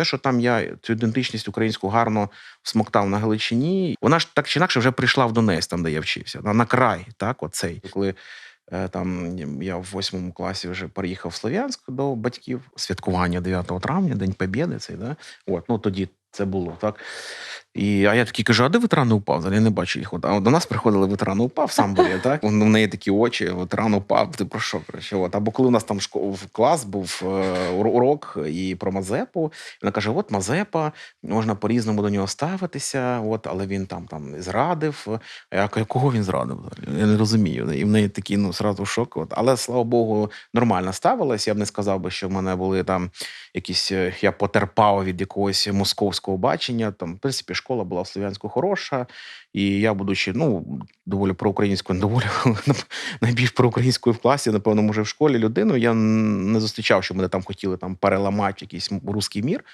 те, що там я цю ідентичність українську гарно всмоктав на Галичині, вона ж так чи інакше вже прийшла в Донець, там де я вчився, на, на край, так, оцей. Коли е, там я в восьмому класі вже переїхав в Слов'янськ до батьків, святкування 9 травня, День Побєди, цей, да? От, ну тоді це було, так. І, а я такий кажу, а де ветерани УПА? Взагалі я не бачу їх. От, а до нас приходили ветерани УПА в Самборі, так? У неї такі очі, ветеран УПА, ти про що? От. Або коли у нас там шко- в клас був е, урок і про Мазепу, вона каже: от Мазепа, можна по-різному до нього ставитися, от, але він там, там зрадив. А я кажу, кого він зрадив? Я не розумію. І в неї такий, ну, сразу шок. От. Але слава Богу, нормально ставилась. Я б не сказав би, що в мене були там якісь. е, Я потерпав від якогось московського бачення. Там, в принципі, школа була в Слов'янську хороша. І я, будучи, ну, доволі проукраїнською, доволі найбільш проукраїнською в класі, напевно, може, в школі людиною, я не зустрічав, що мене там хотіли там переламати якийсь русський мір.